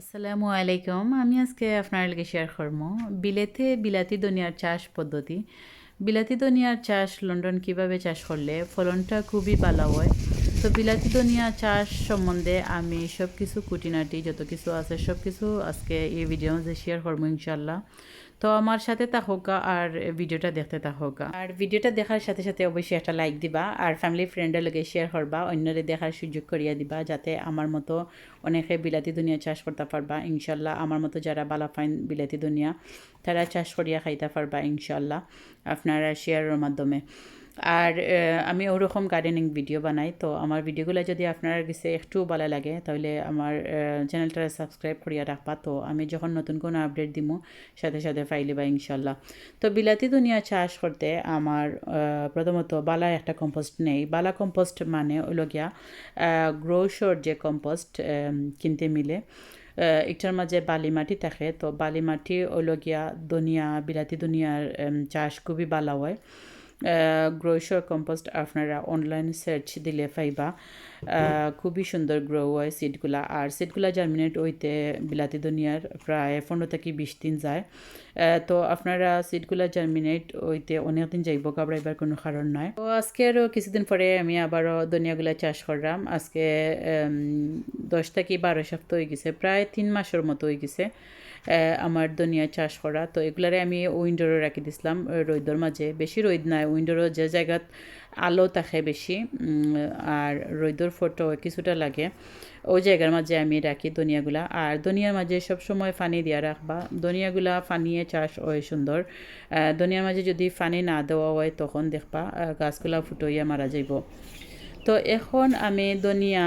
আসসালামু আলাইকুম। আমি আজকে আপনার লগে শেয়ার করব বিলেতে বিলাতি দুনিয়ার চাষ পদ্ধতি। বিলাতি দুনিয়ার চাষ লন্ডন কীভাবে চাষ করলে ফলনটা খুবই ভালো হয়? তো বিলাতি দুনিয়া চাষ সম্বন্ধে আমি সব কিছু কুটিনাটি যত কিছু আছে সব কিছু আজকে এই ভিডিও শেয়ার করব ইনশাল্লাহ তো আমার সাথে তা থাকুকা আর ভিডিওটা দেখতে তা থাকুকা আর ভিডিওটা দেখার সাথে সাথে অবশ্যই একটা লাইক দিবা আর ফ্যামিলি ফ্রেন্ডের লগে শেয়ার করবা, অন্যরে দেখার সুযোগ করিয়া দিবা যাতে আমার মতো অনেকে বিলাতি দুনিয়া চাষ করতে পারবা। ইনশাল্লাহ আমার মতো যারা বালা ফাইন বিলাতি দুনিয়া, তারা চাষ করিয়া খাইতে পারবা ইনশাল্লাহ আপনারা শেয়ারের মাধ্যমে। আর আমি ওরকম গার্ডেনিং ভিডিও বানাই, তো আমার ভিডিওগুলো যদি আপনার কাছে একটু ভালো লাগে, তাহলে আমার চ্যানেলটা সাবস্ক্রাইব করিয়া রাখবা। তো আমি যখন নতুন কোনো আপডেট দিব সাথে সাথে ফাইলি বা ইনশাল্লাহ তো বিলাতি দুনিয়া চাষ করতে আমার প্রথমত বালা একটা কম্পোস্ট নেই। বালা কম্পোস্ট মানে ওইলো গিয়া গ্রোশোর যে কম্পোস্ট কিনতে মিলে একটার মাঝে বালি মাটি থাকে। তো বালি মাটি ওলগিয়া দুনিয়া, বিলাতি দুনিয়ার চাষ খুবই ভালো হয়। গ্রোশর কম্পোস্ট আপনারা অনলাইন সার্চ দিলে পাইবা। খুবই সুন্দর গ্রো হয় সিটগুলা আর সিটগুলা জার্মিনেট হইতে বিলাতি দুনিয়ার প্রায় পনেরো থেকে বিশ দিন যায়। তো আপনারা সিটগুলা জার্মিনেট হইতে অনেক দিন যাইব, ঘাবড়াইবার কোনো কারণ নয় তো আজকে আরও কিছুদিন পরে আমি আবারও দুনিয়াগুলা চাষ করলাম। আজকে দশ থেকে বারো সপ্তাহ হয়ে গেছে, প্রায় তিন মাসের মতো হয়ে গেছে। আমার দুনিয়া চাষ করা। তো এগুলারে আমি উইন্ডোরও রাখি দিছিলাম রোদর মাঝে। বেশি রোদ নাই, উইন্ডোরও যে জায়গাত আলো থাকে বেশি আর রোদর ফটো কিছুটা লাগে। ওই জায়গার মাঝে আমি রাখি ধনিয়াগুলা আর ধনিয়ার মাঝে সব সময় পানি দিয়া রাখবা। ধনিয়াগুলা পানিয়ে চাষ হয় সুন্দর। ধনিয়ার মাঝে যদি পানি না দেওয়া হয়, তখন দেখবা গাছগুলা ফুটইয়া মারা যাইব। তো এখন আমি ধনিয়া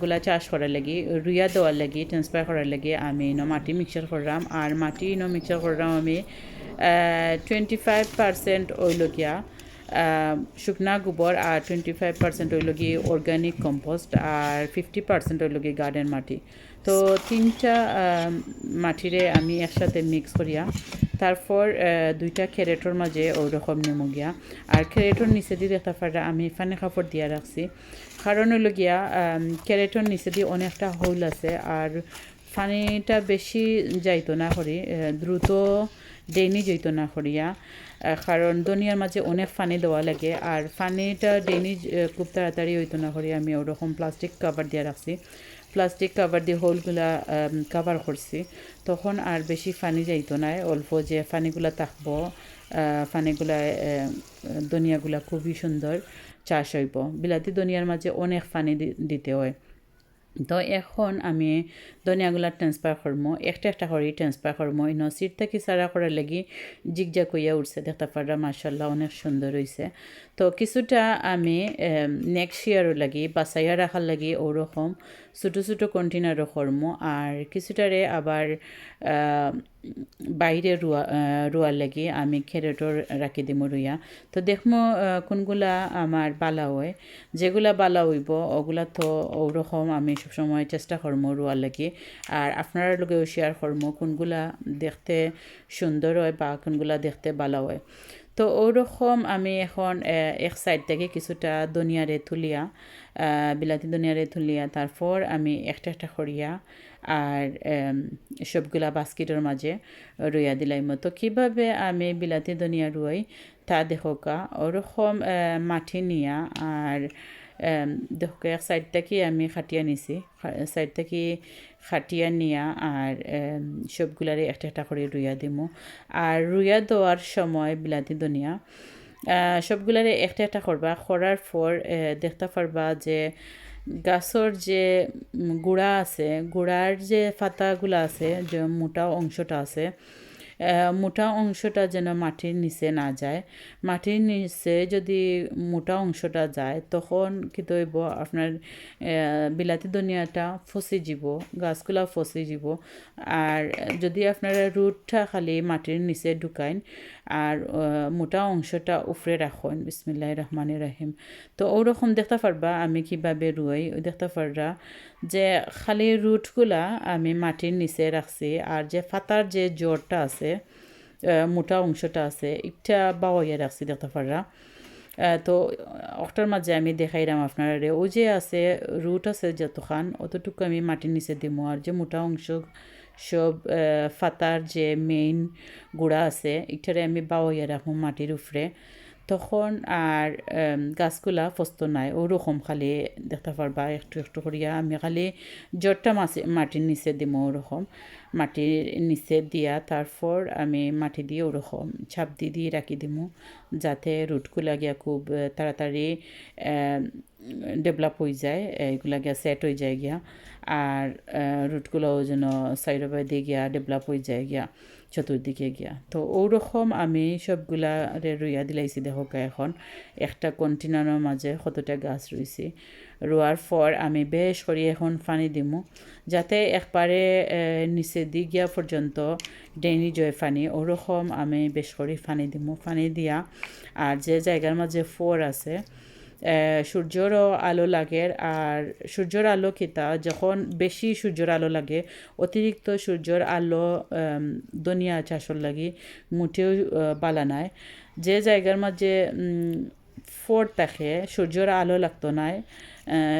গুলা চাষ করার লাগি রুইয়া দেওয়ার লাগি ট্রান্সফার করার লাগি আমি ন মাটি মিক্সার করলাম। আর মাটি ন মিক্সার করলাম আমি টোয়েন্টি ফাইভ পার্সেন্ট ওইলগিয়া শুকনা গোবর আর টোয়েন্টি ফাইভ পার্সেন্ট হইল গিয়ে অর্গ্যানিক কম্পোস্ট আর ফিফটি পার্সেন্ট হইল গিয়ে গার্ডেন মাটি। তো তিনটা মাটিরে আমি একসাথে মিক্স করিয়া, তারপর দুইটা ক্যারেটর মাঝে ওই রকম নেমো গিয়া আর ক্যারেটর নিচে দিয়ে দেখতে পারা আমি ফানে কাপড় দিয়া রাখছি কারণ হইল গিয়া ক্যারেটর নিচে দিয়ে অনেকটা হোল আছে আর পানিটা বেশি যাইতো না করি দ্রুত ডেইনি যাইত না করিয়া কারণ দুনিয়ার মাঝে অনেক পানি দেওয়া লাগে আর পানিটা ডেইনি খুব তাড়াতাড়ি হইতো না করি আমি ওরকম প্লাস্টিক কাভার দিয়ে রাখছি প্লাস্টিক কাভার দিয়ে হোলগুলা কভার করছি, তখন আর বেশি ফানি যাইতো না, অল্প যে ফানিগুলা থাকব ফানিগুলা দুনিয়াগুলা খুবই সুন্দর চাষ হইব। বিলাতি দুনিয়ার মাঝে অনেক ফানি দিতে হয়। তো এখন আমি ধনিয়াগুলা ট্রান্সফার করম একটা একটা করে ট্রান্সফার করম ইন সিট থেকে সারা করার লাগি জিগজা কইয়া উঠছে দেখতে পারা মার্শাল্লাহ অনেক সুন্দর হয়েছে তো কিছুটা আমি নেক্সট ইয়ারও লাগি বাসাইয়া রাখার লাগি ওরকম ছোটো ছোটো কন্টেনারও করমো আর কিছুটারে আবার বাইরে রুয়া রুয়ার লাগি আমি খেরেটর রাখি দিমো রুইয়া। তো দেখমো কোনগুলা আমার বালা হয়। যেগুলা বালা হইব, ওগুলা তো ওরকম আমি সবসময় চেষ্টা করমো রুয়ার লাগি। আর আপনার লগেও শেয়ার করমো কোনগুলা দেখতে সুন্দর হয় বা কোনগুলা দেখতে বালা হয়। তো ওরকম আমি এখন এক সাইড থেকে কিছুটা দুনিয়ারে তুলিয়া বিলাতি দুনিয়ারে তুলিয়া, তারপর আমি একটা একটা করিয়া আর সবগুলা বাস্কেটের মাঝে রুইয়া দিলাই মতো কীভাবে আমি বিলাতি দুনিয়া রুই, তা দেখোকা ওরকম মাটি নিয়া আর দেখো এক সাইড থেকে আমি খাটিয়া নিছি। সাইড থেকে খাটিয়া নিয়া আর সবগুলারে একটা একটা করে রুইয়া দিমু। আর রুইয়া দেওয়ার সময় বিলাতি দুনিয়া সবগুলারে একটা একটা করবা। করার পর দেখতে পারবা যে গাছর যে গুড়া আছে গুড়ার যে ফাতাগুলো আছে যে মোটা অংশটা আছে মোটা অংশটা যেন মাটির নিচে না যায়। মাটির নিচে যদি মোটা অংশটা যায়, তখন কি তৈব? আপনার বিলাতি দুনিয়াটা ফসি যাব গাছগুলা ফসি যাব আর যদি আপনারা রুটটা খালি মাটির নিচে ঢুকাইন আর মোটা অংশটা উফরে রাখুন বিসমিল্লাহ রহমান রাহিম তো ওরকম দেখতে পারবা আমি কীভাবে রুই দেখতে পাররা যে খালি রুটগুলা আমি মাটির নিচে রাখছি আর যে ফাতার যে জোরটা আছে মোটা অংশটা আছে এটা বাওয়াইয়া রাখছি দেখতে পাররা তো অক্টার মাঝে আমি দেখাইলাম আপনারা ও যে আছে রুট আছে যতখান, অতটুকু আমি মাটির নিচে দিমো। আর যে মোটা অংশ সব ফাতার যে মেইন গুড়া আছে এটারে আমি বাওয়াইয়া রাখব মাটির উপরে। তখন আর গাছগুলা ফস্ত নাই। ওরকম খালি দেখতে পারবা, একটু একটু করিয়া আমি খালি জটটা মাছে, মাটির নিচে দিব ওরকম। মাটির নিচে দিয়া তারপর আমি মাটি দিয়ে ওরকম ছাপ দিয়ে দিয়ে রাখি দিব যাতে রুটগুলা গিয়া খুব তাড়াতাড়ি ডেভেলপ হয়ে যায়, এগুলা গিয়া সেট হয়ে যায় গিয়া। আর রুটগুলোও যেন সাইডে দিয়ে গিয়া ডেভেলপ হয়ে যায় গিয়া, চতুর্দিকে গিয়া। তো ওরকম আমি সবগুলা রে রুইয়া দিলাইছি দেখো এখন। একটা কন্টেনারের মাঝে কতটা গাছ রয়েছে রোয়ার পর আমি বেশ করে এখন পানি দিমু, যাতে একবারে নিচে দি গিয়া পর্যন্ত ডেনি জয় পানি। ওরকম আমি বেশ করে পানি দিমু। পানি দিয়া, আর যে জায়গার মাঝে ফোর আছে সূর্যরও আলো লাগে আর সূর্যর আলো কিতা যখন বেশি সূর্যর আলো লাগে অতিরিক্ত সূর্যর আলো দুনিয়া চাষর লাগি মুঠেও বালা নাই। যে জায়গার মাঝে ফোর থাকে সূর্যর আলো লাগতো নাই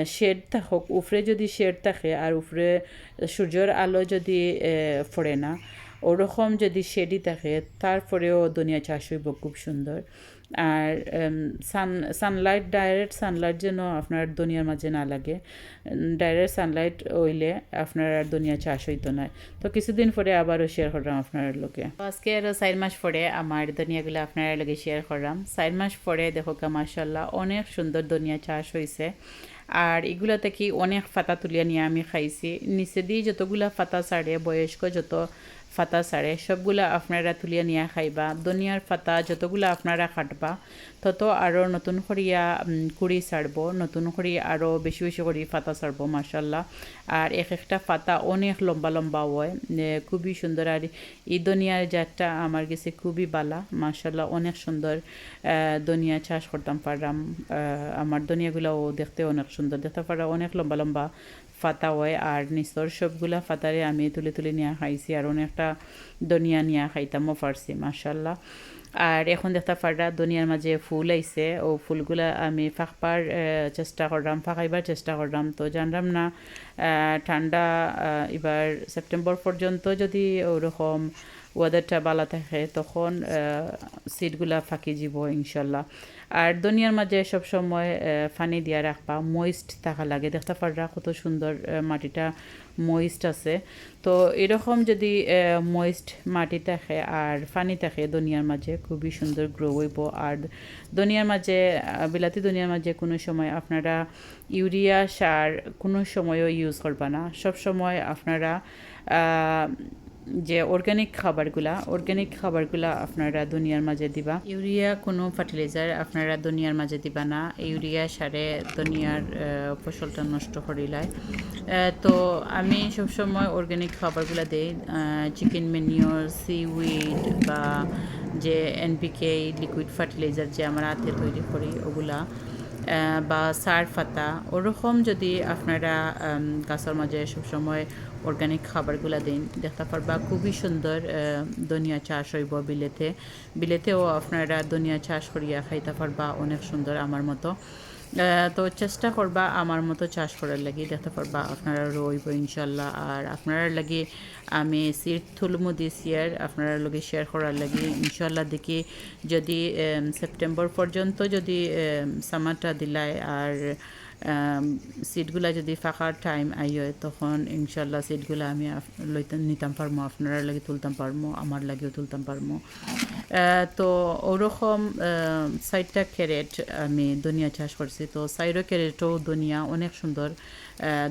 শেড থাকুক উফরে যদি শেড থাকে আর উফরে সূর্যর আলো যদি পড়ে না ওরকম যদি শেডই থাকে, তারপরেও দুনিয়া চাষ হইব খুব সুন্দর। আর সান সানলাইট ডাইরেক্ট সানলাইট যেন আপনার দুনিয়ার মাঝে না লাগে। ডাইরেক্ট সানলাইট হইলে আপনার আর দুনিয়া চাষ হইতো না। তো কিছুদিন পরে আবারও শেয়ার করলাম আপনার লোকে। আজকে আরও চার মাস পরে আমার দুনিয়াগুলো আপনার লগে শেয়ার করলাম। চার মাস পরে দেখো মাসাল্লাহ অনেক সুন্দর দুনিয়া চাষ হয়েছে আর এগুলা থেকে অনেক ফাতা তুলিয়া নিয়ে আমি খাইছি। নিচে দিয়ে যতগুলা ফাতা ছাড়ে, বয়স্ক যত ফাতা ছাড়ে সবগুলা আপনারা তুলিয়া নিয়া খাইবা। দুনিয়ার ফাতা যতগুলা আপনারা কাটবা, তত আরও নতুন করিয়া কুড়ি ছাড়বো নতুন করে আরও বেশি বেশি করে ফাতা ছাড়বো মাসাল্লাহ আর এক একটা ফাতা অনেক লম্বা লম্বা হয় খুবই সুন্দর। আর এই দুনিয়ার জাতটা আমার কাছে খুবই বালা মাসাল্লাহ অনেক সুন্দর। দুনিয়া চাষ করতাম, পারলাম আমার দুনিয়াগুলোও দেখতে অনেক সুন্দর, দেখতে পারা অনেক লম্বা লম্বা ফাতা হয় আর নিচর সবগুলা ফাতারে আমি তুলে তুলে নিয়ে খাইছি আর অনেকটা দনিয়া নিয়ে খাইতামও পারছি মাসাল্লাহ আর এখন দেখতে পারা দুনিয়ার মাঝে ফুল আইছে, ও ফুলগুলা আমি ফাঁকবার চেষ্টা করলাম, ফাঁকাইবার চেষ্টা করলাম। তো জানলাম না ঠান্ডা এবার সেপ্টেম্বর পর্যন্ত যদি ওরকম ওয়েদারটা ভালো থাকে, তখন সিটগুলা ফাঁকি যাব ইনশাল্লাহ। আর দুনিয়ার মাঝে সব সময় ফানি দিয়া রাখবা ময়েস্ট থাকা লাগে। দেখতে পাররা কত সুন্দর মাটিটা ময়েস্ট আছে। তো এরকম যদি ময়েস্ট মাটি থাকে আর ফানি থাকে দুনিয়ার মাঝে, খুবই সুন্দর গ্রো হইব। আর দুনিয়ার মাঝে বিলাতি দুনিয়ার মাঝে কোনো সময় আপনারা ইউরিয়া সার কোনো সময়ও ইউজ করবা না। সব সময় আপনারা যে অর্গানিক খাবারগুলা অর্গানিক খাবারগুলা আপনারা দুনিয়ার মাঝে দিবা। ইউরিয়া কোনো ফার্টিলাইজার আপনারা দুনিয়ার মাঝে দিবা না। ইউরিয়া সারে দুনিয়ার ফসলটা নষ্ট করিলায় তো আমি সবসময় অর্গানিক খাবারগুলা দিই। চিকেন মেনিওর সিউইড বা যে এনপিকে লিকুইড ফার্টিলাইজার যে আমরা হাতে তৈরি করি, ওগুলা। বা সার ফাতা ওরকম যদি আপনারা গাছের মাঝে সবসময় অর্গ্যানিক খাবারগুলা দিন দেখতে পারবা খুবই সুন্দর দনিয়া চাষ হইব বিলেতে। বিলেতেও আপনারা দুনিয়া চাষ করিয়া খাইতে পারবা, অনেক সুন্দর আমার মতো। তো চেষ্টা করবা আমার মতো চাষ করার লাগি দেখতে পারবা আপনারা রইব ইনশাল্লাহ। আর আপনারা লাগে আমি সিট থুলমু দিস ইয়ার আপনারা লগে শেয়ার করার লাগে। ইনশাল্লাহ দেখি যদি সেপ্টেম্বর পর্যন্ত যদি সামারটা দিলায় আর সিটগুলা যদি ফাঁকার টাইম আইয় তখন ইনশাল্লাহ সিটগুলা আমি নিতাম পারমো আপনারা লাগে তুলতাম পারমো, আমার লাগেও তুলতাম পারমো। তো ওরকম সাইডটা ক্যারেট আমি দুনিয়া চাষ করছি। তো সাইডও ক্যারেটও দুনিয়া, অনেক সুন্দর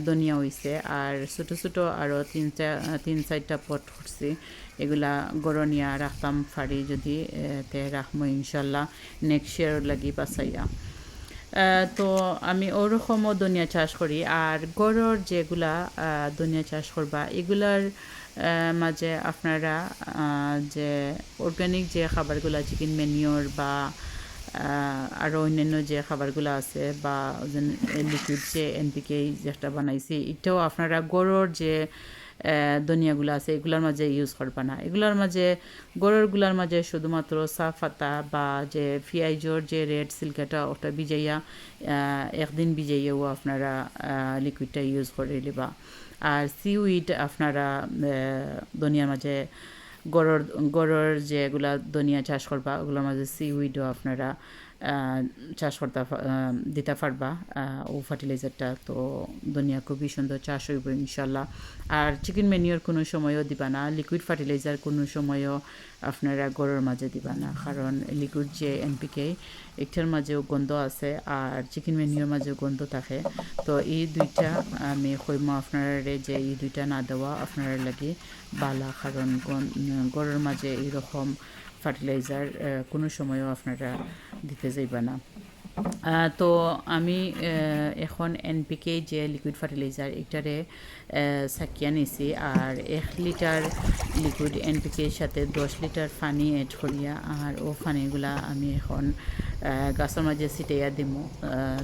দুনিয়া হইছে। আর ছোটো ছোটো আরও তিনটা, তিন চারটা পট করছি। এগুলা গরনিয়া, রাখতাম ফাড়ি যদি তে রাখব ইনশাল্লাহ নেক্সট ইয়ার লাগি বাসাইয়া তো আমি ওরকমও দুনিয়া চাষ করি। আর গরুর যেগুলা দুনিয়া চাষ করবা, এগুলার মাঝে আপনারা যে অর্গানিক যে খাবারগুলা চিকেন মেনিওর বা আরও অন্যান্য যে খাবারগুলো আছে বা লিকুইড যে এনপিকে যেটা বানাইছি, এটাও আপনারা গরুর যে ধনিয়াগুলো আছে এগুলোর মাঝে ইউজ করবা না। এগুলোর মাঝে গরুরগুলার মাঝে শুধুমাত্র সাফাতা বা যে পিঁয়াজর যে রেড সিল্কাটা ওটা ভিজাইয়া একদিন ভিজাইয়াও আপনারা লিকুইডটা ইউজ করে নিবা। আর সিউইড আপনারা আহ, ধনিয়ার মাঝে গরর গরর যেগুলা ধনিয়া চাষ করবা ওগুলোর মাঝে সিউইডও আপনারা চাষ করতে দিতে পারবা। ও ফার্টিলাইজারটা তো দুনিয়া খুবই সুন্দর চাষ হইব ইনশাল্লাহ আর চিকেন মেনিওর কোনো সময়ও দিবা না লিকুইড ফার্টিলাইজার কোনো সময়ও আপনারা গরুর মাঝে দিবা না। কারণ লিকুইড যে এনপিকে একটার মাঝেও গন্ধ আছে আর চিকেন মেনিওর মাঝেও গন্ধ থাকে। তো এই দুইটা আমি কইম আপনারা যে এই দুইটা না দেওয়া আপনারা লাগে বালা। কারণ গরুর মাঝে এইরকম ফার্টিলাইজার কোনো সময়ও আপনারা দিতে যাইবা না। তো আমি এখন এনপিকে যে লিকুইড ফার্টিলাইজার এটারে সাকিয়া নিছি আর এক লিটার লিকুইড এনপিকের সাথে দশ লিটার পানি এড করিয়া আর ও পানিগুলা আমি এখন গাছের মাঝে ছিটাইয়া দিমু।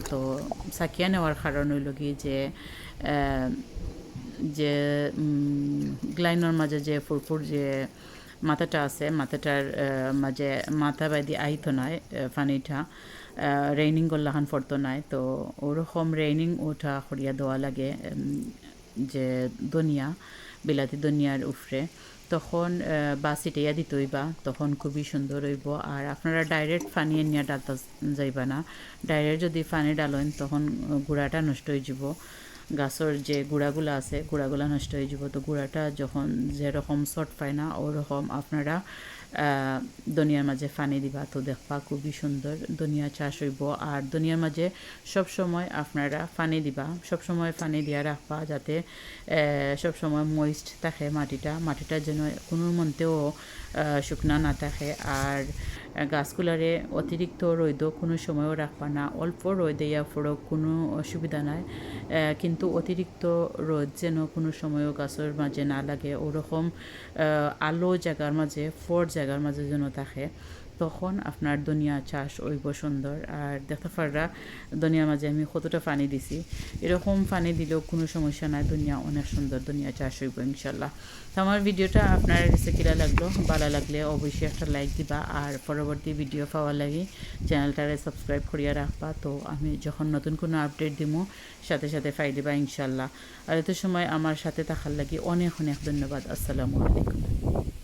তো সাকিয়া নেওয়ার কারণ হইল কি যে যে গ্লাইনের মাঝে যে ফুরফুর যে মাথাটা আছে মাথাটার মাঝে মাথা বাইদি আইতো নাই পানিটা রেইনিং করলাখান পড়তো নাই তো ওরকম রেইনিং ওঠা করিয়া দেওয়া লাগে যে ধনিয়া বিলাতি ধনিয়ার উফরে। তখন আহ, বা ছিটাইয়া দিতে হইবা তখন খুবই সুন্দর হইব। আর আপনারা ডাইরেক্ট পানি নিয়ে ডালতে যাইবা না। ডাইরেক্ট যদি পানি ডালেন তখন গুড়াটা নষ্ট হয়ে যাব গাছের যে গুঁড়াগুলো আছে, গুঁড়াগুলো নষ্ট হয়ে যাব। তো গুঁড়াটা যখন যেরকম শর্ট পায় না ওরকম আপনারা আহ, ধনিয়ার মাঝে পানি দিবা তো দেখবা খুবই সুন্দর। দুনিয়া চাষ হইব আর দুনিয়ার মাঝে সব সময় আপনারা পানি দিবা। সব সময় পানি দিয়া রাখবা যাতে সব সময় ময়েস্ট থাকে মাটিটা। মাটিটা যেন কোনো মন্তেও শুকনা না থাকে। আর গাছগুলারে অতিরিক্ত রোদও কোনো সময়ও রাখবা না। অল্প রোদ দেয়া ফোড়ক কোনো অসুবিধা নাই। কিন্তু অতিরিক্ত রোদ যেন কোনো সময়ও গাছের মাঝে না লাগে। ওরকম আলো জায়গার মাঝে ফোর জায়গার মাঝে যেন থাকে, তখন আপনার দুনিয়া চাষ হইব সুন্দর। আর দেখতে পাররা মাঝে আমি কতটা পানি দিছি। এরকম পানি দিলেও কোনো সমস্যা নাই, দুনিয়া অনেক সুন্দর, দুনিয়া চাষ হইব ইনশাল্লাহ। তো আমার ভিডিওটা আপনার কিরা লাগল, ভালো লাগলে অবশ্যই একটা লাইক দিবা। আর পরবর্তী ভিডিও পাওয়ার লাগে চ্যানেলটারে সাবস্ক্রাইব করিয়া রাখবা। তো আমি যখন নতুন কোনো আপডেট দিমু, সাথে সাথে পাই দিবা ইনশাল্লাহ। আর এত সময় আমার সাথে থাকার লাগি অনেক অনেক ধন্যবাদ। আসসালামু আলাইকুম।